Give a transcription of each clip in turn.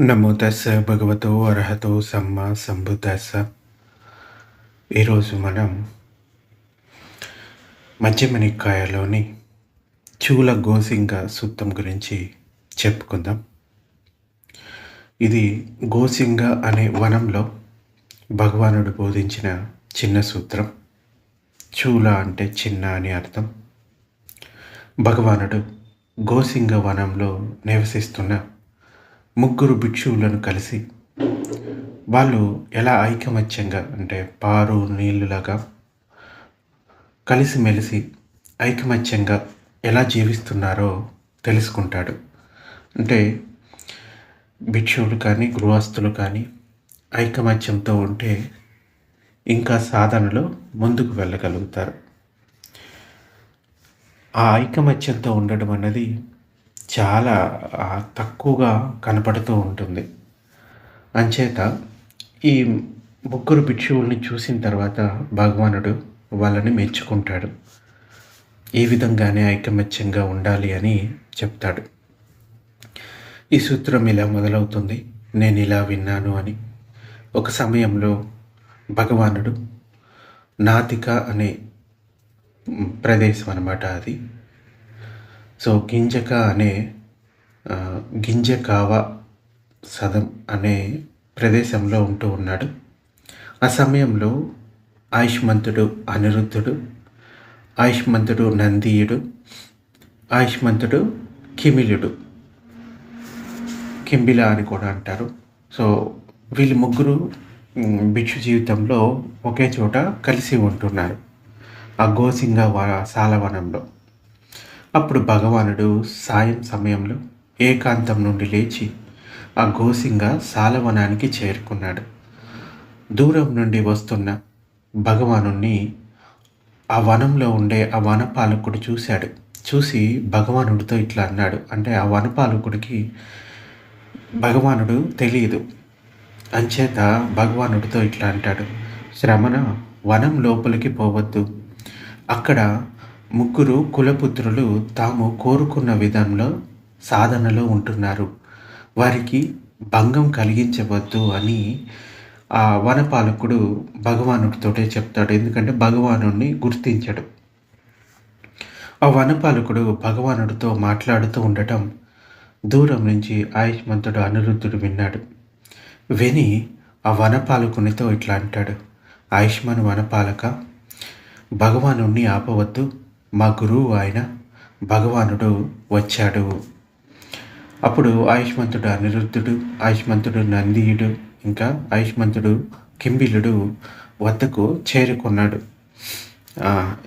నమో తస్స భగవతో అర్హతో సమ్మ సంబుతస్స ఈరోజు మనం మధ్యమనికాయలోని చూల గోసింగ సూత్రం గురించి చెప్పుకుందాం. ఇది గోసింగ అనే వనంలో భగవానుడు బోధించిన చిన్న సూత్రం. చూల అంటే చిన్న అని అర్థం. భగవానుడు గోసింగ వనంలో నివసిస్తున్న ముగ్గురు భిక్షువులను కలిసి వాళ్ళు ఎలా ఐకమత్యంగా అంటే పారు నీళ్ళులాగా కలిసిమెలిసి ఐకమత్యంగా ఎలా జీవిస్తున్నారో తెలుసుకుంటాడు. అంటే భిక్షువులు కానీ గృహస్థులు కానీ ఐకమత్యంతో ఉంటే ఇంకా సాధనలో ముందుకు వెళ్ళగలుగుతారు. ఆ ఐకమత్యంతో ఉండడం అన్నది చాలా తక్కువగా కనపడుతూ ఉంటుంది. అంచేత ఈ ముగ్గురు భిక్షువుల్ని చూసిన తర్వాత భగవానుడు వాళ్ళని మెచ్చుకుంటాడు. ఏ విధంగానే ఐకమత్యంగా ఉండాలి అని చెప్తాడు. ఈ సూత్రం ఇలా మొదలవుతుంది. నేను ఇలా విన్నాను అని. ఒక సమయంలో భగవానుడు నాతిక అనే ప్రదేశం అన్నమాట అది. సో గింజక అనే గింజకావ సదం అనే ప్రదేశంలో ఉంటూ ఉన్నాడు. ఆ సమయంలో ఆయుష్మంతుడు అనిరుద్ధుడు ఆయుష్మంతుడు నందీయుడు ఆయుష్మంతుడు కిమిలుడు. కింబిల అని కూడా అంటారు. సో వీళ్ళు ముగ్గురు భిక్షు జీవితంలో ఒకే చోట కలిసి ఉంటున్నారు. ఆ గోసింగ వ- సాలవనంలో అప్పుడు భగవానుడు సాయం సమయంలో ఏకాంతం నుండి లేచి ఆ గోసింగ సాలవనానికి చేరుకున్నాడు. దూరం నుండి వస్తున్న భగవాను ఆ వనంలో ఉండే ఆ వనపాలకుడు చూశాడు. చూసి భగవానుడితో ఇట్లా అన్నాడు. అంటే ఆ వనపాలకుడికి భగవానుడు తెలియదు. అంచేత భగవానుడితో ఇట్లా అంటాడు. శ్రమణ వనం లోపలికి పోవద్దు. అక్కడ ముగ్గురు కులపుత్రులు తాము కోరుకున్న విధంలో సాధనలో ఉంటున్నారు. వారికి భంగం కలిగించవద్దు అని ఆ వనపాలకుడు భగవానుడితోటే చెప్తాడు. ఎందుకంటే భగవానుడిని గుర్తించడు. ఆ వనపాలకుడు భగవానుడితో మాట్లాడుతూ ఉండటం దూరం నుంచి ఆయుష్మంతుడు అనిరుద్ధుడు విన్నాడు. విని ఆ వనపాలకునితో ఇట్లా అంటాడు. ఆయుష్మాన్ వనపాలక భగవానుణ్ణి ఆపవద్దు. మా గురువు ఆయన భగవానుడు వచ్చాడు. అప్పుడు ఆయుష్మంతుడు అనిరుద్ధుడు ఆయుష్మంతుడు నందీయుడు ఇంకా ఆయుష్మంతుడు కింబిలుడు వద్దకు చేరుకున్నాడు.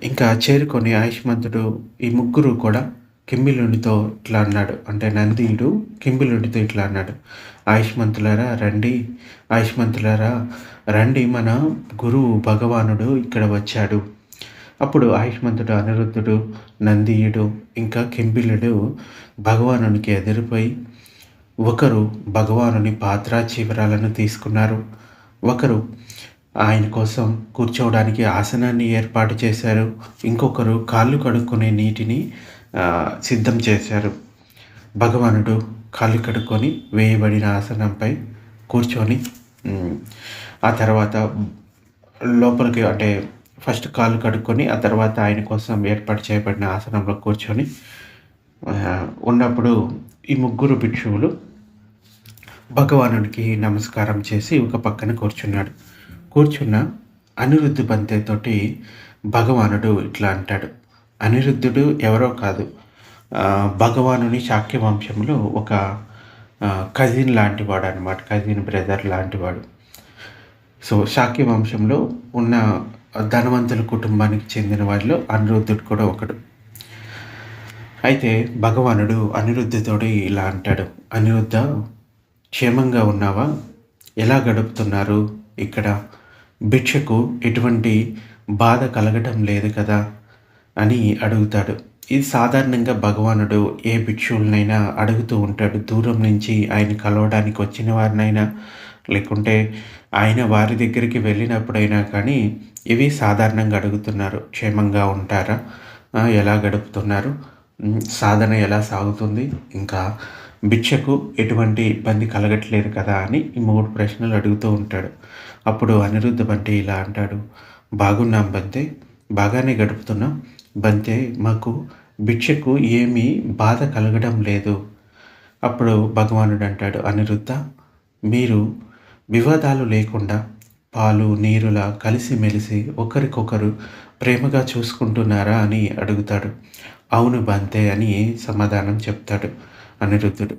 ఇంకా చేరుకొని ఆయుష్మంతుడు ఈ ముగ్గురు కూడా కింబిలుడితో ఇట్లా అన్నాడు. అంటే నందీయుడు కింబిలుడితో ఇట్లా అన్నాడు. ఆయుష్మంతులారా రండి. ఆయుష్మంతులారా రండి మన గురువు భగవానుడు ఇక్కడ వచ్చాడు. అప్పుడు ఆయుష్మంతుడు అనిరుద్ధుడు నందీయుడు ఇంకా కింబిలుడు భగవానునికి ఎదురుపోయి ఒకరు భగవానుని పాత్ర చివరాలను తీసుకున్నారు. ఒకరు ఆయన కోసం కూర్చోవడానికి ఆసనాన్ని ఏర్పాటు చేశారు. ఇంకొకరు కాళ్ళు కడుక్కునే నీటిని సిద్ధం చేశారు. భగవానుడు కాళ్ళు కడుక్కొని వేయబడిన ఆసనంపై కూర్చొని ఆ తర్వాత లోపలికి అంటే ఫస్ట్ కాళ్ళు కడుక్కొని ఆ తర్వాత ఆయన కోసం ఏర్పాటు చేయబడిన ఆసనంలో కూర్చొని ఉన్నప్పుడు ఈ ముగ్గురు భిక్షువులు భగవానుడికి నమస్కారం చేసి ఒక పక్కన కూర్చున్నాడు. కూర్చున్న అనిరుద్ధు బంతేతోటి భగవానుడు ఇట్లా అంటాడు. అనిరుద్ధుడు ఎవరో కాదు. భగవానుని శాక్య వంశంలో ఒక కజిన్ లాంటివాడు అనమాట కజిన్ బ్రదర్ లాంటివాడు. సో శాక్య వంశంలో ఉన్న ధనవంతుల కుటుంబానికి చెందిన వారిలో అనిరుద్ధుడు కూడా ఒకడు. అయితే భగవానుడు అనిరుద్ధుతోడు ఇలా అంటాడు. అనిరుద్ధ క్షేమంగా ఉన్నావా? ఎలా గడుపుతున్నారు ఇక్కడ? భిక్షకు ఎటువంటి బాధ కలగటం లేదు కదా? అని అడుగుతాడు. ఇది సాధారణంగా భగవానుడు ఏ భిక్షువులనైనా అడుగుతూ ఉంటాడు. దూరం నుంచి ఆయన కలవడానికి వచ్చిన వారినైనా లేకుంటే ఆయన వారి దగ్గరికి వెళ్ళినప్పుడైనా కానీ ఇవి సాధారణంగా అడుగుతున్నారు. క్షేమంగా ఉంటారా? ఎలా గడుపుతున్నారు? సాధన ఎలా సాగుతుంది? ఇంకా భిక్షకు ఎటువంటి ఇబ్బంది కలగట్లేదు కదా అని ఈ మూడు ప్రశ్నలు అడుగుతూ ఉంటాడు. అప్పుడు అనిరుద్ధ బంటే ఇలా అంటాడు. బాగున్నాం బంతే బాగానే గడుపుతున్నాం. బంతే మాకు భిక్షకు ఏమీ బాధ కలగడం లేదు. అప్పుడు భగవానుడు అంటాడు అనిరుద్ధ మీరు వివాదాలు లేకుండా పాలు నీరులా కలిసిమెలిసి ఒకరికొకరు ప్రేమగా చూసుకుంటున్నారా అని అడుగుతాడు. అవును బంతే అని సమాధానం చెప్తాడు అనిరుద్ధుడు.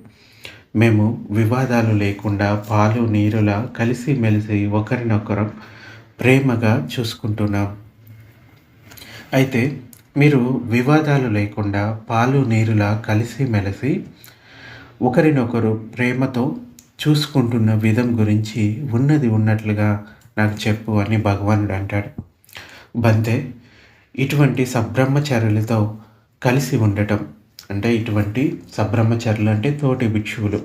మేము వివాదాలు లేకుండా పాలు నీరులా కలిసిమెలిసి ఒకరినొకరు ప్రేమగా చూసుకుంటున్నాం. అయితే మీరు వివాదాలు లేకుండా పాలు నీరులా కలిసిమెలిసి ఒకరినొకరు ప్రేమతో చూసుకుంటున్న విధం గురించి ఉన్నది ఉన్నట్లుగా నాకు చెప్పు అని భగవానుడు అంటాడు. బంతే ఇటువంటి సబ్రహ్మచారులతో కలిసి ఉండటం అంటే ఇటువంటి సబ్రహ్మచారులు అంటే తోటి భిక్షువులు.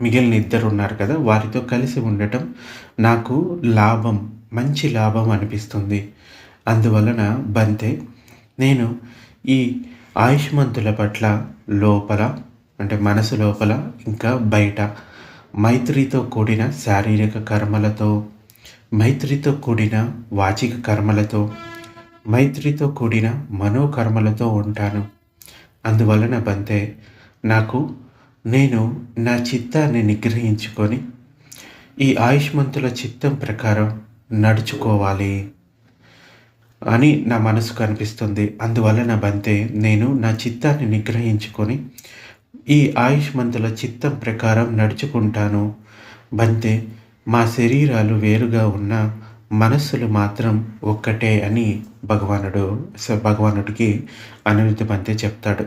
మిగిలిన ఇద్దరు ఉన్నారు కదా వారితో కలిసి ఉండటం నాకు లాభం మంచి లాభం అనిపిస్తుంది. అందువలన బంతే నేను ఈ ఆయుష్మంతుల పట్ల లోపల అంటే మనసు లోపల ఇంకా బయట మైత్రితో కూడిన శారీరక కర్మలతో మైత్రితో కూడిన వాచిక కర్మలతో మైత్రితో కూడిన మనోకర్మలతో ఉంటాను. అందువలన బంతే నాకు నేను నా చిత్తాన్ని నిగ్రహించుకొని ఈ ఆయుష్మంతుల చిత్తం ప్రకారం నడుచుకోవాలి అని నా మనసు కనిపిస్తుంది అందువలన బంతే నేను నా చిత్తాన్ని నిగ్రహించుకొని ఈ ఆయుష్మంతుల చిత్తం ప్రకారం నడుచుకుంటాను. బంతే మా శరీరాలు వేరుగా ఉన్న మనస్సులు మాత్రం ఒక్కటే అని భగవానుడు భగవానుడికి అనిరుద్ధ బంతే చెప్తాడు.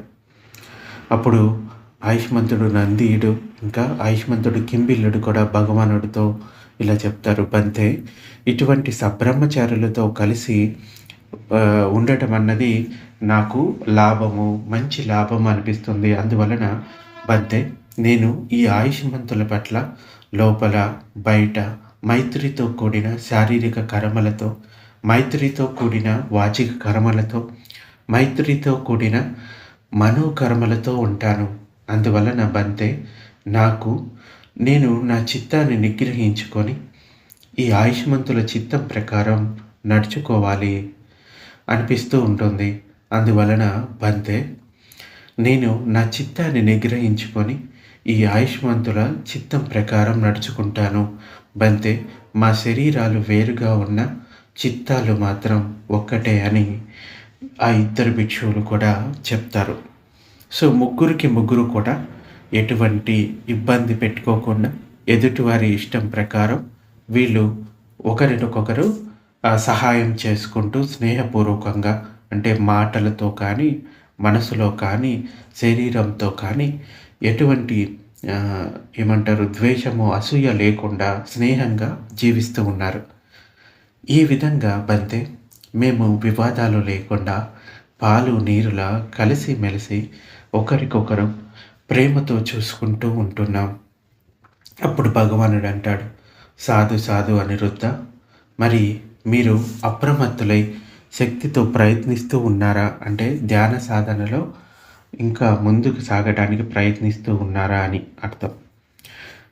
అప్పుడు ఆయుష్మంతుడు నందీయుడు ఇంకా ఆయుష్మంతుడు కింబిల్లుడు కూడా భగవానుడితో ఇలా చెప్తారు. బంతే ఇటువంటి సబ్రహ్మచారులతో కలిసి ఉండటం అన్నది నాకు లాభము మంచి లాభం అనిపిస్తుంది. అందువలన బంతే నేను ఈ ఆయుష్మంతుల పట్ల లోపల బయట మైత్రితో కూడిన శారీరక కర్మలతో మైత్రితో కూడిన వాచిక కర్మలతో మైత్రితో కూడిన మనోకర్మలతో ఉంటాను. అందువలన బంతే నాకు నేను నా చిత్తాన్ని నిగ్రహించుకొని ఈ ఆయుష్మంతుల చిత్తం ప్రకారం నడుచుకోవాలి అనిపిస్తూ ఉంటుంది. అందువలన బంతే నేను నా చిత్తాన్ని నిగ్రహించుకొని ఈ ఆయుష్మంతుల చిత్తం ప్రకారం నడుచుకుంటాను. బంతే మా శరీరాలు వేరుగా ఉన్న చిత్తాలు మాత్రం ఒక్కటే అని ఆ ఇద్దరు భిక్షువులు కూడా చెప్తారు. సో ముగ్గురికి ముగ్గురు కూడా ఎటువంటి ఇబ్బంది పెట్టుకోకుండా ఎదుటివారి ఇష్టం ప్రకారం వీళ్ళు ఒకరినొకొకరు సహాయం చేసుకుంటూ స్నేహపూర్వకంగా అంటే మాటలతో కానీ మనసులో కానీ శరీరంతో కానీ ఎటువంటి ఏమంటారు ద్వేషము అసూయ లేకుండా స్నేహంగా జీవిస్తూ ఉన్నారు. ఈ విధంగా బంతే మేము వివాదాలు లేకుండా పాలు నీరులా కలిసి మెలిసి ఒకరికొకరు ప్రేమతో చూసుకుంటూ ఉంటున్నాం. అప్పుడు భగవానుడు అంటాడు సాధు సాధు అనిరుద్ధ మరి మీరు అప్రమత్తులై శక్తితో ప్రయత్నిస్తూ ఉన్నారా? అంటే ధ్యాన సాధనలో ఇంకా ముందుకు సాగడానికి ప్రయత్నిస్తూ ఉన్నారా అని అర్థం.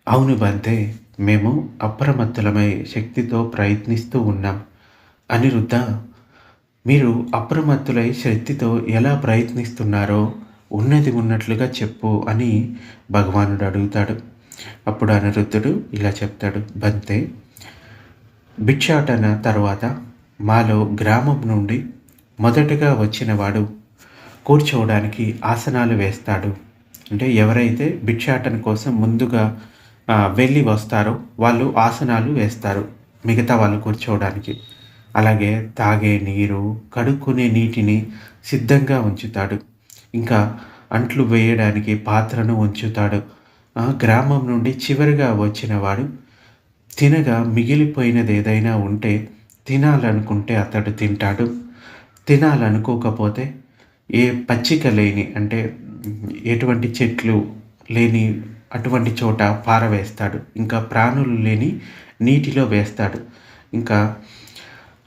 అవును బంతే మేము అప్రమత్తులమై శక్తితో ప్రయత్నిస్తూ ఉన్నాం. అనిరుద్ధ మీరు అప్రమత్తులై శక్తితో ఎలా ప్రయత్నిస్తున్నారో ఉన్నది ఉన్నట్లుగా చెప్పు అని భగవానుడు అడుగుతాడు. అప్పుడు అనిరుద్ధుడు ఇలా చెప్తాడు. బంతే భిక్షాటన తర్వాత మాలో గ్రామం నుండి మొదటగా వచ్చినవాడు కూర్చోవడానికి ఆసనాలు వేస్తాడు. అంటే ఎవరైతే భిక్షాటన కోసం ముందుగా వెళ్ళి వస్తారో వాళ్ళు ఆసనాలు వేస్తారు మిగతా వాళ్ళు కూర్చోవడానికి. అలాగే తాగే నీరు కడుక్కునే నీటిని సిద్ధంగా ఉంచుతాడు. ఇంకా అంట్లు వేయడానికి పాత్రను ఉంచుతాడు. గ్రామం నుండి చివరిగా వచ్చినవాడు తినగా మిగిలిపోయినది ఏదైనా ఉంటే తినాలనుకుంటే అతడు తింటాడు. తినాలనుకోకపోతే ఏ పచ్చిక లేని అంటే ఎటువంటి చెట్లు లేని అటువంటి చోట పారవేస్తాడు. ఇంకా ప్రాణులు లేని నీటిలో వేస్తాడు. ఇంకా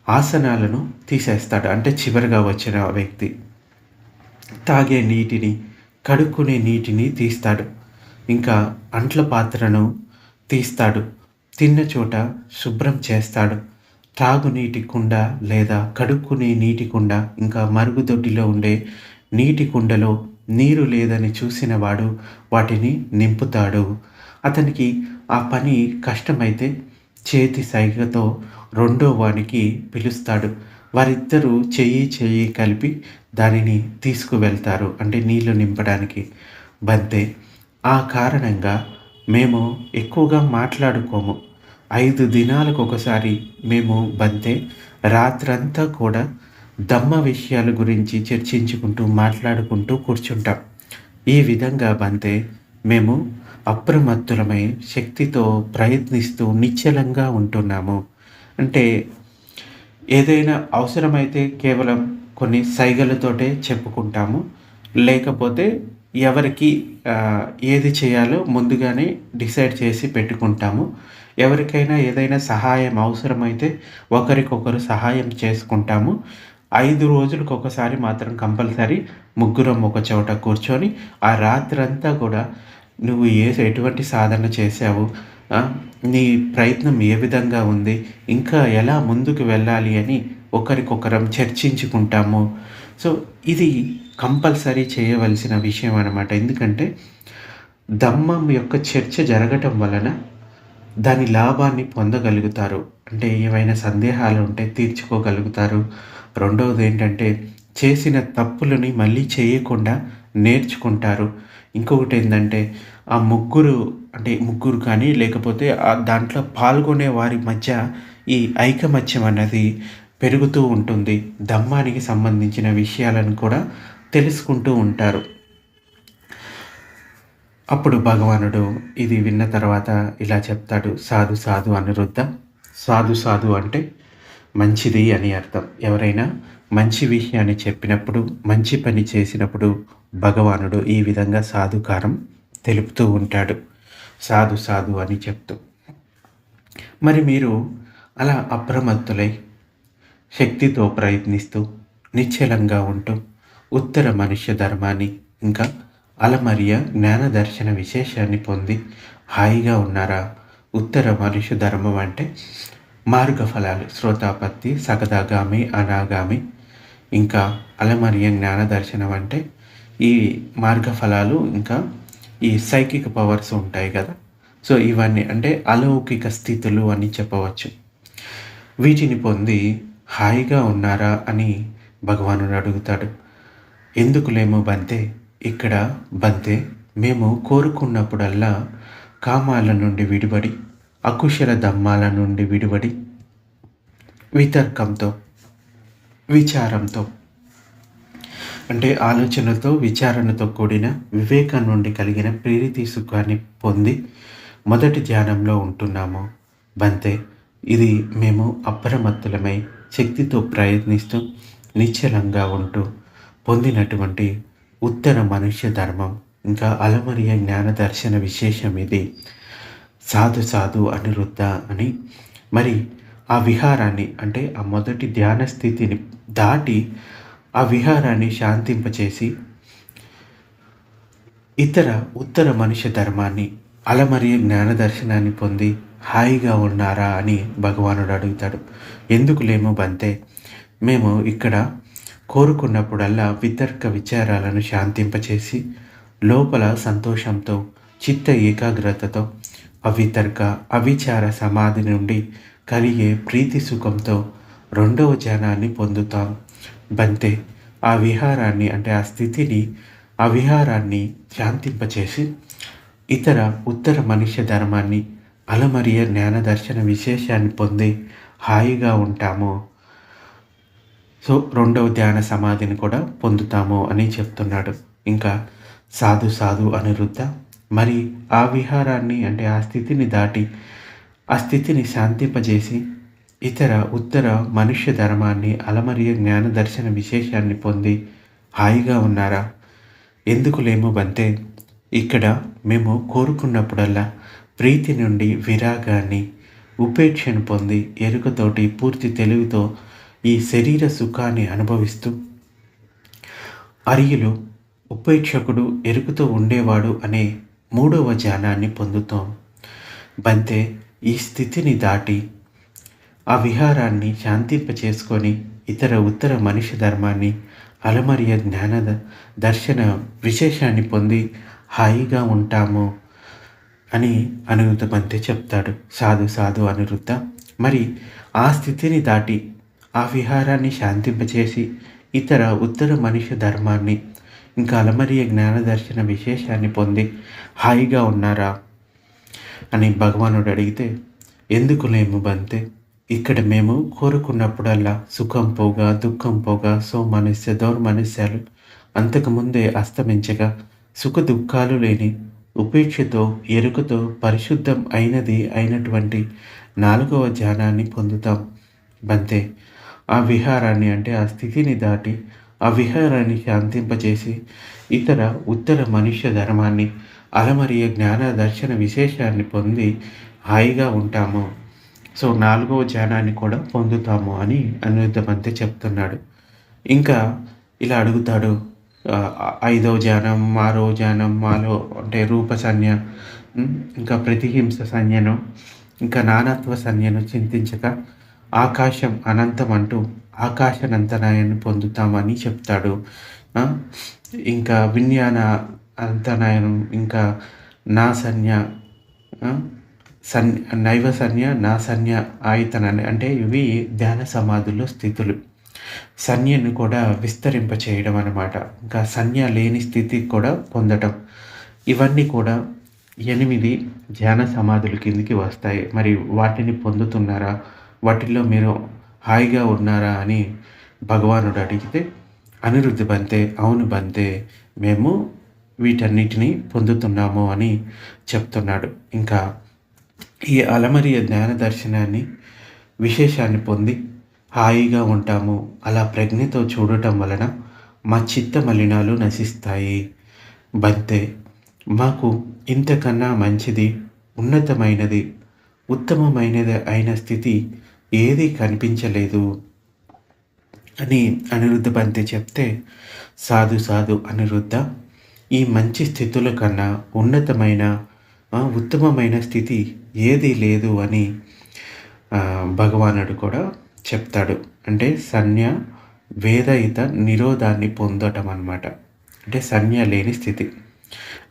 ఆసనాలను తీసేస్తాడు. అంటే చివరిగా వచ్చిన వ్యక్తి తాగే నీటిని కడుక్కునే నీటిని తీస్తాడు. ఇంకా అంట్ల పాత్రను తీస్తాడు. తిన్న చోట శుభ్రం చేస్తాడు. త్రాగునీటి కుండ లేదా కడుక్కునే నీటి కుండ ఇంకా మరుగుదొడ్డిలో ఉండే నీటి కుండలో నీరు లేదని చూసిన వాడు వాటిని నింపుతాడు. అతనికి ఆ పని కష్టమైతే చేతి సైగతో రెండో వానికి పిలుస్తాడు. వారిద్దరూ చెయ్యి చెయ్యి కలిపి దానిని తీసుకువెళ్తారు అంటే నీళ్ళు నింపడానికి. బంతే ఆ కారణంగా మేము ఎక్కువగా మాట్లాడుకోము. ఐదు దినాలకు ఒకసారి మేము బంతే. రాత్రంతా కూడా దమ్మ విషయాల గురించి చర్చించుకుంటూ మాట్లాడుకుంటూ కూర్చుంటాం. ఈ విధంగా బంతే మేము అప్రమత్తులమై శక్తితో ప్రయత్నిస్తూ నిశ్చలంగా ఉంటున్నాము. అంటే ఏదైనా అవసరమైతే కేవలం కొన్ని సైగలతోటే చెప్పుకుంటాము. లేకపోతే ఎవరికి ఏది చేయాలో ముందుగానే డిసైడ్ చేసి పెట్టుకుంటాము. ఎవరికైనా ఏదైనా సహాయం అవసరమైతే ఒకరికొకరు సహాయం చేసుకుంటాము. ఐదు రోజులకు ఒకసారి మాత్రం కంపల్సరీ ముగ్గురం ఒక చోట కూర్చొని ఆ రాత్రంతా కూడా నువ్వు ఏ ఎటువంటి సాధన చేసావు నీ ప్రయత్నం ఏ విధంగా ఉంది? ఇంకా ఎలా ముందుకు వెళ్ళాలి అని ఒకరికొకరం చర్చించుకుంటాము. సో ఇది కంపల్సరీ చేయవలసిన విషయం అనమాట ఎందుకంటే దమ్మం యొక్క చర్చ జరగటం వలన దాని లాభాన్ని పొందగలుగుతారు. అంటే ఏమైనా సందేహాలు ఉంటే తీర్చుకోగలుగుతారు. రెండవది ఏంటంటే చేసిన తప్పులని మళ్ళీ చేయకుండా నేర్చుకుంటారు. ఇంకొకటి ఏంటంటే ఆ ముగ్గురు అంటే ముగ్గురు కానీ లేకపోతే ఆ దాంట్లో పాల్గొనే వారి మధ్య ఈ ఐకమత్యం అన్నది పెరుగుతూ ఉంటుంది. దమ్మానికి సంబంధించిన విషయాలను కూడా తెలుసుకుంటూ ఉంటారు. అప్పుడు భగవానుడు ఇది విన్న తర్వాత ఇలా చెప్తాడు సాధు సాధు అనిరుద్ధ సాధు సాధు అంటే మంచిది అని అర్థం. ఎవరైనా మంచి విషయాన్ని చెప్పినప్పుడు మంచి పని చేసినప్పుడు భగవానుడు ఈ విధంగా సాధుకారం తెలుపుతూ ఉంటాడు. సాధు సాధు అని చెప్తూ. మరి మీరు అలా అప్రమత్తులై శక్తితో ప్రయత్నిస్తూ నిశ్చలంగా ఉంటూ ఉత్తర మనుష్య ధర్మాన్ని ఇంకా అలమరియ జ్ఞాన దర్శన విశేషాన్ని పొంది హాయిగా ఉన్నారా? ఉత్తర మనుష్య ధర్మం అంటే మార్గఫలాలు శ్రోతాపత్తి సగదాగామి అనాగామి. ఇంకా అలమరియ జ్ఞాన దర్శనం అంటే ఈ మార్గఫలాలు ఇంకా ఈ సైకిక్ పవర్స్ ఉంటాయి కదా. సో ఇవన్నీ అంటే అలౌకిక స్థితులు అని చెప్పవచ్చు. వీటిని పొంది హాయిగా ఉన్నారా అని భగవానుడు అడుగుతాడు. ఎందుకులేమో బంతే? ఇక్కడ బంతే మేము కోరుకున్నప్పుడల్లా కామాల నుండి విడిపడి అకుశల దమ్మాల నుండి విడిపడి వితర్కంతో విచారంతో అంటే ఆలోచనతో విచారణతో కూడిన వివేకం నుండి కలిగిన ప్రేరితి సుఖాన్ని పొంది మొదటి ధ్యానంలో ఉంటున్నాము. బంతే ఇది మేము అప్రమత్తులమై శక్తితో ప్రయత్నిస్తూ నిశ్చలంగా ఉంటూ పొందినటువంటి ఉత్తర మనుష్య ధర్మం ఇంకా అలమరియ జ్ఞాన దర్శన విశేషం ఇది. సాధు సాధు అనిరుద్ధ అని. మరి ఆ విహారాన్ని అంటే ఆ మొదటి ధ్యాన స్థితిని దాటి ఆ విహారాన్ని శాంతింపచేసి ఇతర ఉత్తర మనుష్య ధర్మాన్ని అలమరియ జ్ఞాన దర్శనాన్ని పొంది హాయిగా ఉన్నారా అని భగవానుడు అడుగుతాడు. ఎందుకులేమో బంతే? మేము ఇక్కడ కోరుకున్నప్పుడల్లా వితర్క విచారాలను శాంతింపచేసి లోపల సంతోషంతో చిత్త ఏకాగ్రతతో అవితర్క అవిచార సమాధి నుండి కలిగే ప్రీతి సుఖంతో రెండవ జ్ఞానాన్ని పొందుతాం. బంతే ఆ విహారాన్ని అంటే ఆ స్థితిని ఆ విహారాన్ని శాంతింపచేసి ఇతర ఉత్తర మనుష్య ధర్మాన్ని అలమరియ జ్ఞాన దర్శన విశేషాన్ని పొంది హాయిగా ఉంటాము. సో రెండవ ధ్యాన సమాధిని కూడా పొందుతాము అని చెప్తున్నాడు. ఇంకా సాధు సాధు అనిరుద్ధ మరి ఆ విహారాన్ని అంటే ఆ స్థితిని దాటి ఆ స్థితిని శాంతింపజేసి ఇతర ఉత్తర మనుష్య ధర్మాన్ని అలమరియ జ్ఞాన దర్శన విశేషాన్ని పొంది హాయిగా ఉన్నారా? ఎందుకు లేము బంతే? ఇక్కడ మేము కోరుకున్నప్పుడల్లా ప్రీతి నుండి విరాగాన్ని ఉపేక్షను పొంది ఎరుకతోటి పూర్తి తెలివితో ఈ శరీర సుఖాన్ని అనుభవిస్తూ అరియులు ఉపేక్షకుడు ఎరుకుతో ఉండేవాడు అనే మూడవ ధ్యానాన్ని పొందుతాం. బంతే ఈ స్థితిని దాటి ఆ విహారాన్ని శాంతింపచేసుకొని ఇతర ఉత్తర మనిషి ధర్మాన్ని అలమరియ జ్ఞాన దర్శన విశేషాన్ని పొంది హాయిగా ఉంటాము అని అనిరుద్ధ బంతే చెప్తాడు. సాధు సాధు అనిరుద్ధ. మరి ఆ స్థితిని దాటి ఆ విహారాన్ని శాంతింపచేసి ఇతర ఉత్తర మనిషి ధర్మాన్ని ఇంకా అలమరియ జ్ఞాన దర్శన విశేషాన్ని పొంది హాయిగా ఉన్నారా? అని భగవానుడు అడిగితే ఎందుకు లేము బంతే? ఇక్కడ మేము కోరుకున్నప్పుడల్లా సుఖం పోగా దుఃఖం పోగా సోమనస్య దౌర్మనస్యాలు అంతకుముందే అస్తమించగా సుఖ దుఃఖాలు లేని ఉపేక్షతో ఎరుకతో పరిశుద్ధం అయినది అయినటువంటి నాలుగవ ధ్యానాన్ని పొందుతాం బంతే. ఆ విహారాన్ని అంటే ఆ స్థితిని దాటి ఆ విహారాన్ని శాంతింపచేసి ఇతర ఉత్తర మనుష్య ధర్మాన్ని అలమరియ జ్ఞాన దర్శన విశేషాన్ని పొంది హాయిగా ఉంటాము. సో నాలుగవ ధ్యానాన్ని కూడా పొందుతాము అని అనిరుద్ధమంతే చెప్తున్నాడు. ఇంకా ఇలా అడుగుతాడు ఐదవ ధ్యానం ఆరో ధ్యానం మాలో అంటే రూప సంజ్ఞ ఇంకా ప్రతిహింస సంజ్ఞను ఇంకా నానత్వ సంజ్ఞను చింతించక ఆకాశం అనంతం అంటూ ఆకాశనంతనాయాన్ని పొందుతామని చెప్తాడు. ఇంకా విజ్ఞాన అంతనాయనం ఇంకా నా సన్య సన్ నైవ సన్య నా సన్య ఆయతనాన్ని అంటే ఇవి ధ్యాన సమాధుల్లో స్థితులు. సన్యను కూడా విస్తరింప చేయడం అన్నమాట. ఇంకా సన్య లేని స్థితి కూడా పొందటం. ఇవన్నీ కూడా ఎనిమిది ధ్యాన సమాధుల కిందికి వస్తాయి. మరి వాటిని పొందుతున్నారా? వాటిల్లో మీరు హాయిగా ఉన్నారా అని భగవానుడు అడిగితే అనిరుద్ధి బంతే అవును బంతే మేము వీటన్నిటిని పొందుతున్నాము అని చెప్తున్నాడు. ఇంకా ఈ అలమరియ జ్ఞాన దర్శనాన్ని విశేషాన్ని పొంది హాయిగా ఉంటాము. అలా ప్రజ్ఞతో చూడటం వలన మా చిత్త మలినాలు నశిస్తాయి. బంతే మాకు ఇంతకన్నా మంచిది ఉన్నతమైనది ఉత్తమమైనది అయిన స్థితి ఏది కనిపించలేదు అని అనిరుద్ధ బంతి చెప్తే సాధు సాధు అనిరుద్ధ ఈ మంచి స్థితుల కన్నా ఉన్నతమైన ఉత్తమమైన స్థితి ఏది లేదు అని భగవానుడు కూడా చెప్తాడు. అంటే సన్య వేదయిత నిరోధాన్ని పొందటం అనమాట అంటే సన్య లేని స్థితి.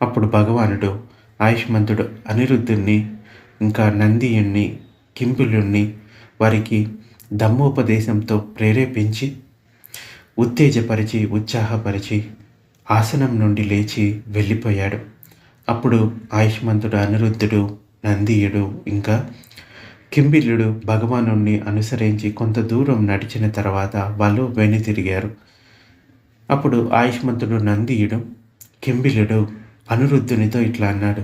అప్పుడు భగవానుడు ఆయుష్మంతుడు అనిరుద్ధుణ్ణి ఇంకా నందియుణ్ణి కింపులుణ్ణి వారికి ధమ్మోపదేశంతో ప్రేరేపించి ఉత్తేజపరిచి ఉత్సాహపరిచి ఆసనం నుండి లేచి వెళ్ళిపోయాడు. అప్పుడు ఆయుష్మంతుడు అనిరుద్ధుడు నందియుడు ఇంకా కింబిల్లుడు భగవానుణ్ణి అనుసరించి కొంత దూరం నడిచిన తర్వాత వాళ్ళు వెనుతిరిగారు అప్పుడు ఆయుష్మంతుడు నందియుడు కింబిలుడు అనిరుద్ధునితో ఇట్లా అన్నాడు.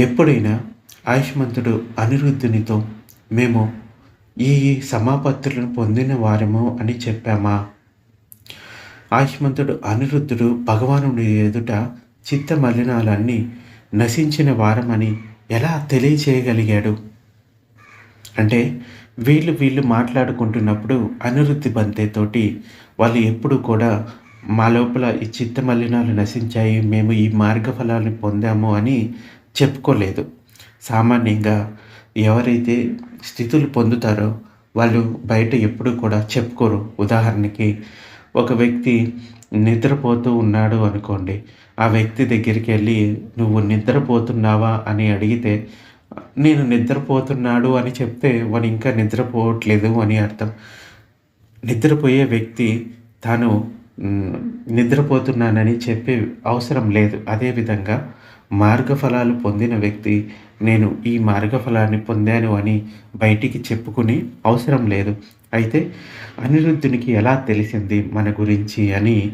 ఎప్పుడైనా ఆయుష్మంతుడు అనిరుద్ధునితో మేము ఈ సమాపత్తులను పొందిన వారము అని చెప్పామా? ఆయుష్మంతుడు అనిరుద్ధుడు భగవానుడి ఎదుట చిత్త మలినాలన్నీ నశించిన వారమని ఎలా తెలియచేయగలిగాడు? అంటే వీళ్ళు వీళ్ళు మాట్లాడుకుంటున్నప్పుడు అనిరుద్ధి బంతేతోటి వాళ్ళు ఎప్పుడు కూడా మా లోపల ఈ చిత్త మలినాలు నశించాయి మేము ఈ మార్గఫలాన్ని పొందాము అని చెప్పుకోలేదు. సామాన్యంగా ఎవరైతే స్థితులు పొందుతారో వాళ్ళు బయట ఎప్పుడు కూడా చెప్పుకోరు. ఉదాహరణకి ఒక వ్యక్తి నిద్రపోతూ ఉన్నాడు అనుకోండి. ఆ వ్యక్తి దగ్గరికి వెళ్ళి నువ్వు నిద్రపోతున్నావా? అని అడిగితే నేను నిద్రపోతున్నాడు అని చెప్తే వాడు ఇంకా నిద్రపోవట్లేదు అని అర్థం. నిద్రపోయే వ్యక్తి తాను నిద్రపోతున్నానని చెప్పే అవసరం లేదు. అదేవిధంగా మార్గఫలాలు పొందిన వ్యక్తి నేను ఈ మార్గఫలాన్ని పొందాను అని బయటికి చెప్పుకునే అవసరం లేదు. అయితే అనిరుద్ధునికి ఎలా తెలిసింది మన గురించి అని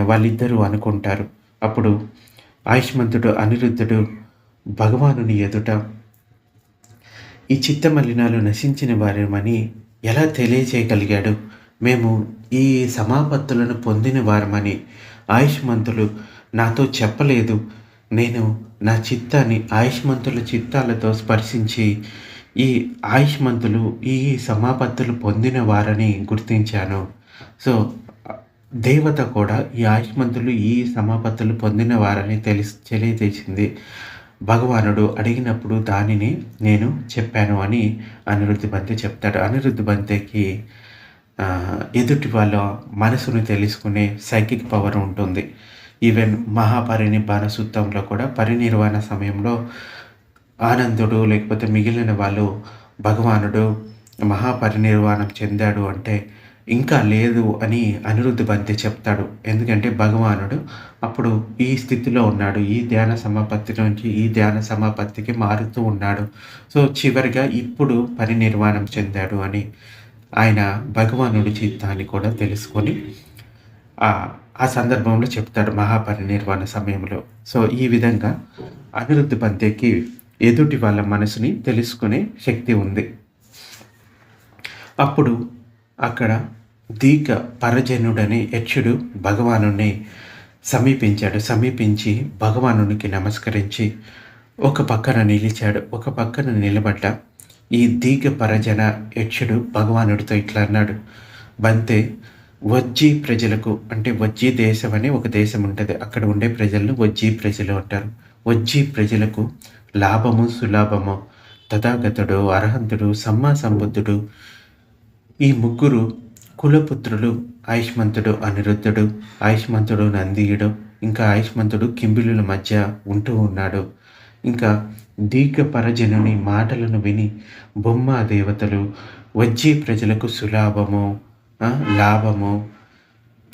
వాళ్ళిద్దరూ అనుకుంటారు. అప్పుడు ఆయుష్మంతుడు అనిరుద్ధుడు భగవానుని ఎదుట ఈ చిత్తమలినాలు నశించిన వారమని ఎలా తెలియచేయగలిగాడు మేము ఈ సమాపత్తులను పొందిన వారమని ఆయుష్మంతులు నాతో చెప్పలేదు. నేను నా చిత్తాన్ని ఆయుష్మంతుల చిత్తాలతో స్పర్శించి ఈ ఆయుష్మంతులు ఈ సమాపత్తులు పొందిన వారని గుర్తించాను. సో దేవత కూడా ఈ ఆయుష్మంతులు ఈ సమాపత్తులు పొందిన వారని తెలిసి తెలియజేసింది. భగవానుడు అడిగినప్పుడు దానిని నేను చెప్పాను అని అనిరుద్ధి బంతి చెప్తాడు. అనిరుద్ధి బంతికి ఎదుటి వాళ్ళ మనసును తెలుసుకునే సైకిక్ పవర్ ఉంటుంది. ఈవెన్ మహాపరినిబ్బాన సూత్రంలో కూడా పరినిర్వాణ సమయంలో ఆనందుడు లేకపోతే మిగిలిన వాళ్ళు భగవానుడు మహాపరినిర్వాణం చెందాడు అంటే ఇంకా లేదు అని అనిరుద్ధ బంతి చెప్తాడు. ఎందుకంటే భగవానుడు అప్పుడు ఈ స్థితిలో ఉన్నాడు. ఈ ధ్యాన సమాపత్తి నుంచి ఈ ధ్యాన సమాపత్తికి మారుతూ ఉన్నాడు. సో చివరిగా ఇప్పుడు పరినిర్వాణం చెందాడు అని ఆయన భగవానుడి చిత్తాన్ని కూడా తెలుసుకొని ఆ సందర్భంలో చెప్తాడు మహాపరినిర్వాణ సమయంలో. సో ఈ విధంగా అనిరుద్ధ పంతేకి ఎదుటి వాళ్ళ మనసుని తెలుసుకునే శక్తి ఉంది. అప్పుడు అక్కడ దీక పరజనుడనే యక్షుడు భగవాను సమీపించాడు. సమీపించి భగవానునికి నమస్కరించి ఒక పక్కన నిలిచాడు. ఒక పక్కన నిలబడ్డ ఈ దీక పరజన యక్షుడు భగవానుడితో ఇట్లా అన్నాడు. బంతే వజ్జీ ప్రజలకు అంటే వజ్జీ దేశం అని ఒక దేశం ఉంటుంది. అక్కడ ఉండే ప్రజలను వజ్జీ ప్రజలు అంటారు. వజ్జీ ప్రజలకు లాభము సులాభము తథాగతుడు అర్హంతుడు సమ్మా సంబుద్ధుడు ఈ ముగ్గురు కులపుత్రులు ఆయుష్మంతుడు అనిరుద్ధుడు ఆయుష్మంతుడు నందీయుడు ఇంకా ఆయుష్మంతుడు కింబిలుల మధ్య ఉంటూ ఉన్నాడు. ఇంకా దీర్ఘ పరజనుని మాటలను విని బొమ్మ దేవతలు వజ్జీ ప్రజలకు సులాభము లాభము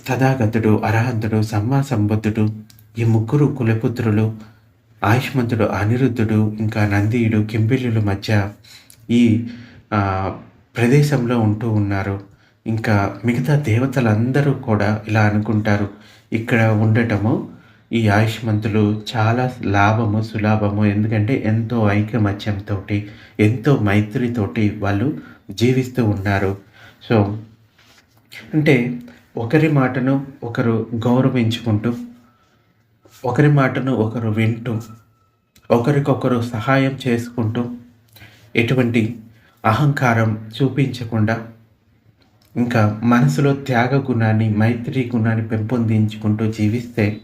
తథాగతుడు అర్హంతుడు సమ్మా సంబుద్ధుడు ఈ ముగ్గురు కులపుత్రులు ఆయుష్మంతుడు అనిరుద్ధుడు ఇంకా నందీయుడు కింబిల్లుల మధ్య ఈ ప్రదేశంలో ఉంటూ ఉన్నారు. ఇంకా మిగతా దేవతలందరూ కూడా ఇలా అనుకుంటారు. ఇక్కడ ఉండటము ఈ ఆయుష్మంతులు చాలా లాభము సులాభము ఎందుకంటే ఎంతో ఐకమత్యంతో ఎంతో మైత్రితోటి వాళ్ళు జీవిస్తూ ఉన్నారు. సో అంటే ఒకరి మాటను ఒకరు గౌరవించుకుంటూ ఒకరి మాటను ఒకరు వింటూ ఒకరికొకరు సహాయం చేసుకుంటూ ఎటువంటి అహంకారం చూపించకుండా ఇంకా మనసులో త్యాగ గుణాన్ని మైత్రి గుణాన్ని పెంపొందించుకుంటూ జీవిస్తే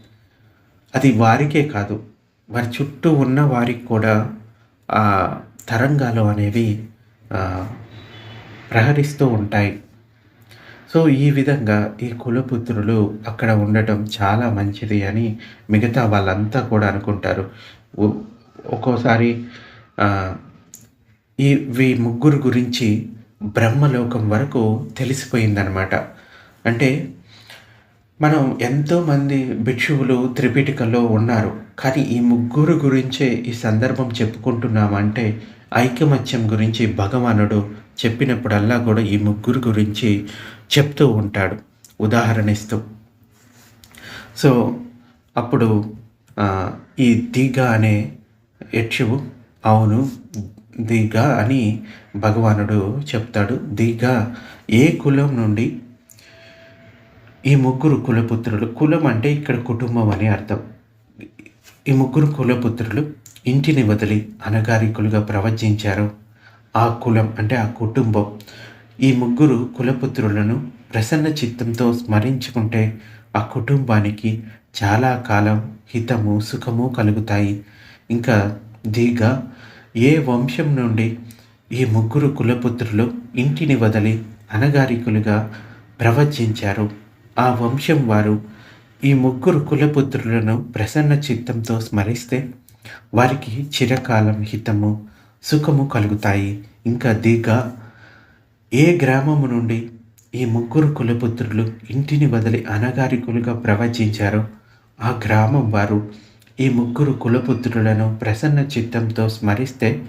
అది వారికే కాదు వారి చుట్టూ ఉన్న వారికి కూడా ఆ తరంగాలు అనేవి ప్రహరిస్తూ ఉంటాయి. సో ఈ విధంగా ఈ కులపుత్రులు అక్కడ ఉండటం చాలా మంచిది అని మిగతా వాళ్ళంతా కూడా అనుకుంటారు. ఒక్కోసారి ఈ వీ ముగ్గురు గురించి బ్రహ్మలోకం వరకు తెలిసిపోయిందనమాట. అంటే మనం ఎంతోమంది భిక్షువులు త్రిపిటికలో ఉన్నారు కానీ ఈ ముగ్గురు గురించే ఈ సందర్భం చెప్పుకుంటున్నామంటే ఐకమత్యం గురించి భగవానుడు చెప్పినప్పుడల్లా కూడా ఈ ముగ్గురు గురించి చెప్తూ ఉంటాడు. ఉదాహరణిస్తూ సో అప్పుడు ఈ దీగ అనే యక్షువు అవును దీగ అని భగవానుడు చెప్తాడు. దీగ ఏ కులం నుండి? ఈ ముగ్గురు కులపుత్రులు కులం అంటే ఇక్కడ కుటుంబం అని అర్థం. ఈ ముగ్గురు కులపుత్రులు ఇంటిని వదిలి అనగారికులుగా ప్రవచించారు. ఆ కులం అంటే ఆ కుటుంబం. ఈ ముగ్గురు కులపుత్రులను ప్రసన్న చిత్తంతో స్మరించుకుంటే ఆ కుటుంబానికి చాలా కాలం హితము సుఖము కలుగుతాయి. ఇంకా దీగ ఏ వంశం నుండి ఈ ముగ్గురు కులపుత్రులు ఇంటిని వదిలి అనగారికులుగా ప్రవచించారు? ఆ వంశం వారు ఈ ముగ్గురు కులపుత్రులను ప్రసన్న చిత్తంతో స్మరిస్తే వారికి చిరకాలం హితము సుఖము కలుగుతాయి. ఇంకా దీగ ఏ గ్రామము నుండి ఈ ముగ్గురు కులపుత్రులు ఇంటిని వదిలి అనగారికులుగా ప్రవచించారో ఆ గ్రామం వారు ఈ ముగ్గురు కులపుత్రులను ప్రసన్న చిత్తంతో స్మరిస్తే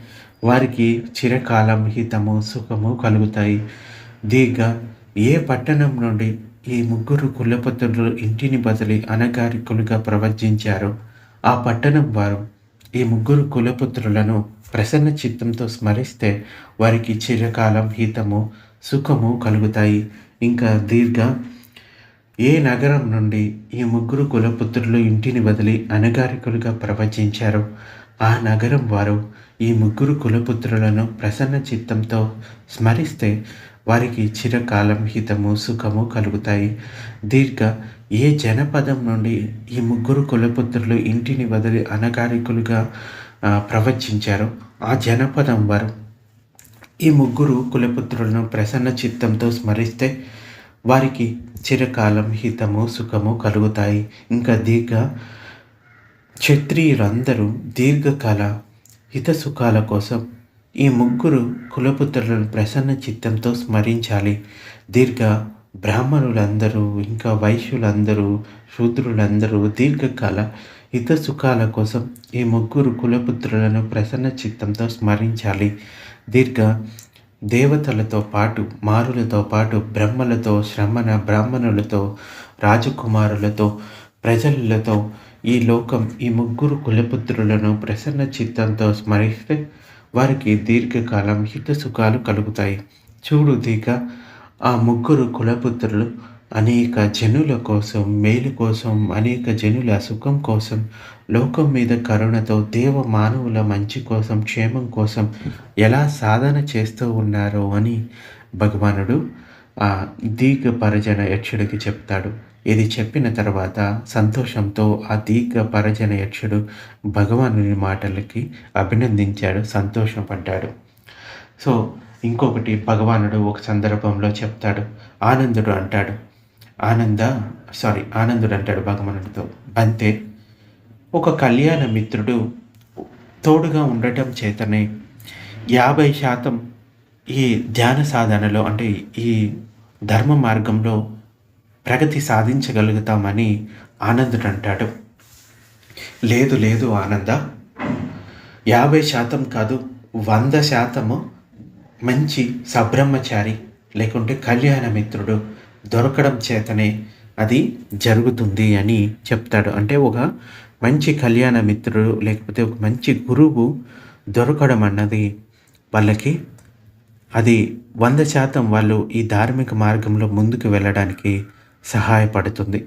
వారికి చిరకాలం హితము సుఖము కలుగుతాయి. దీర్ఘ ఏ పట్టణం నుండి ఈ ముగ్గురు కులపుత్రులు ఇంటిని బదిలి అనగారికులుగా ప్రవచించారో ఆ పట్టణం వారు ఈ ముగ్గురు కులపుత్రులను ప్రసన్న చిత్తంతో స్మరిస్తే వారికి చిరకాలం హితము సుఖము కలుగుతాయి. ఇంకా దీర్ఘ ఏ నగరం నుండి ఈ ముగ్గురు కులపుత్రులు ఇంటిని వదిలి అనగారికులుగా ప్రవచించారు. ఆ నగరం వారు ఈ ముగ్గురు కులపుత్రులను ప్రసన్న చిత్తంతో స్మరిస్తే వారికి చిరకాలం హితము సుఖము కలుగుతాయి. దీర్ఘ ఏ జనపదం నుండి ఈ ముగ్గురు కులపుత్రులు ఇంటిని వదిలి అనగారికులుగా ప్రవచించారో ఆ జనపదం వారు. ఈ ముగ్గురు కులపుత్రులను ప్రసన్న చిత్తంతో స్మరిస్తే వారికి చిరకాలం హితము సుఖము కలుగుతాయి. ఇంకా దీర్ఘ క్షత్రియులందరూ దీర్ఘకాల హిత సుఖాల కోసం ఈ ముగ్గురు కులపుత్రులను ప్రసన్న చిత్తంతో స్మరించాలి. దీర్ఘ బ్రాహ్మణులందరూ ఇంకా వైశ్యులందరూ శూద్రులందరూ దీర్ఘకాల హిత సుఖాల కోసం ఈ ముగ్గురు కులపుత్రులను ప్రసన్న చిత్తంతో స్మరించాలి. దీర్ఘ దేవతలతో పాటు మారులతో పాటు బ్రహ్మలతో శ్రమణ బ్రాహ్మణులతో రాజకుమారులతో ప్రజలతో ఈ లోకం ఈ ముగ్గురు కులపుత్రులను ప్రసన్న చిత్తంతో స్మరిస్తే వారికి దీర్ఘకాలం హిత సుఖాలు కలుగుతాయి. చూడు దీక ఆ ముగ్గురు కులపుత్రులు అనేక జనుల కోసం మేలు కోసం అనేక జనుల సుఖం కోసం లోకం మీద కరుణతో దేవ మానవుల మంచి కోసం క్షేమం కోసం ఎలా సాధన చేస్తూ ఉన్నారో అని భగవానుడు ఆ దీర్ఘ పరజన యక్షుడికి చెప్తాడు. ఇది చెప్పిన తర్వాత సంతోషంతో ఆ దీర్ఘ పరజన యక్షుడు భగవానుని మాటలకి అభినందించాడు సంతోషం పడ్డాడు సో ఇంకొకటి భగవానుడు ఒక సందర్భంలో చెప్తాడు. ఆనందుడు అంటాడు. ఆనంద సారీ ఆనందుడు అంటాడు భగవానుడితో. అంతే. ఒక కళ్యాణ మిత్రుడు తోడుగా ఉండటం చేతనే యాభై శాతం ఈ ధ్యాన సాధనలో అంటే ఈ ధర్మ మార్గంలో ప్రగతి సాధించగలుగుతామని ఆనందుడు అంటాడు. లేదు లేదు ఆనంద యాభై శాతం కాదు వంద శాతము మంచి సబ్రహ్మచారి లేకుంటే కళ్యాణ మిత్రుడు దొరకడం చేతనే అది జరుగుతుంది అని చెప్తాడు. అంటే ఒక మంచి కళ్యాణ మిత్రుడు లేకపోతే ఒక మంచి గురువు దొరకడం అన్నది వాళ్ళకి అది వంద శాతం వాళ్ళు ఈ ధార్మిక మార్గంలో ముందుకు వెళ్ళడానికి సహాయపడుతుంది.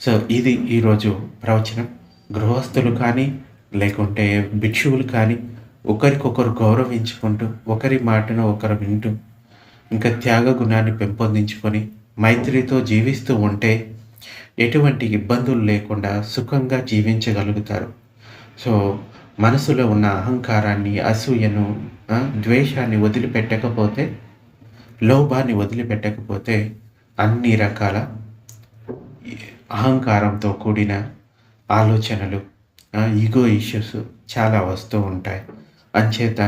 సో ఇది ఈరోజు ప్రవచనం. గృహస్థులు కానీ లేకుంటే భిక్షువులు కానీ ఒకరికొకరు గౌరవించుకుంటూ ఒకరి మాటను ఒకరు వింటూ ఇంకా త్యాగ గుణాన్ని పెంపొందించుకొని మైత్రితో జీవిస్తూ ఉంటే ఎటువంటి ఇబ్బందులు లేకుండా సుఖంగా జీవించగలుగుతారు. సో మనసులో ఉన్న అహంకారాన్ని అసూయను ద్వేషాన్ని వదిలిపెట్టకపోతే లోభాన్ని వదిలిపెట్టకపోతే అన్ని రకాల అహంకారంతో కూడిన ఆలోచనలు ఈగో ఇష్యూస్ చాలా వస్తూ ఉంటాయి. అంచేత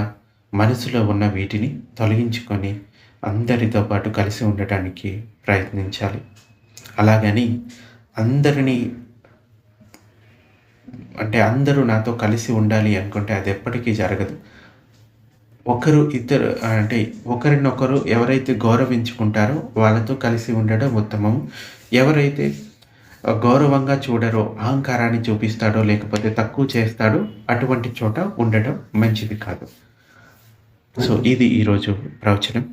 మనసులో ఉన్న వీటిని తొలగించుకొని అందరితో పాటు కలిసి ఉండటానికి ప్రయత్నించాలి. అలాగని అందరినీ అంటే అందరూ నాతో కలిసి ఉండాలి అనుకుంటే అది ఎప్పటికీ జరగదు. ఒకరు ఇద్దరు అంటే ఒకరినొకరు ఎవరైతే గౌరవించుకుంటారో వాళ్ళతో కలిసి ఉండడం ఉత్తమం. ఎవరైతే గౌరవంగా చూడరో అహంకారాన్ని చూపిస్తాడో లేకపోతే తక్కువ చేస్తాడో అటువంటి చోట ఉండడం మంచిది కాదు. సో ఇది ఈరోజు ప్రవచనం.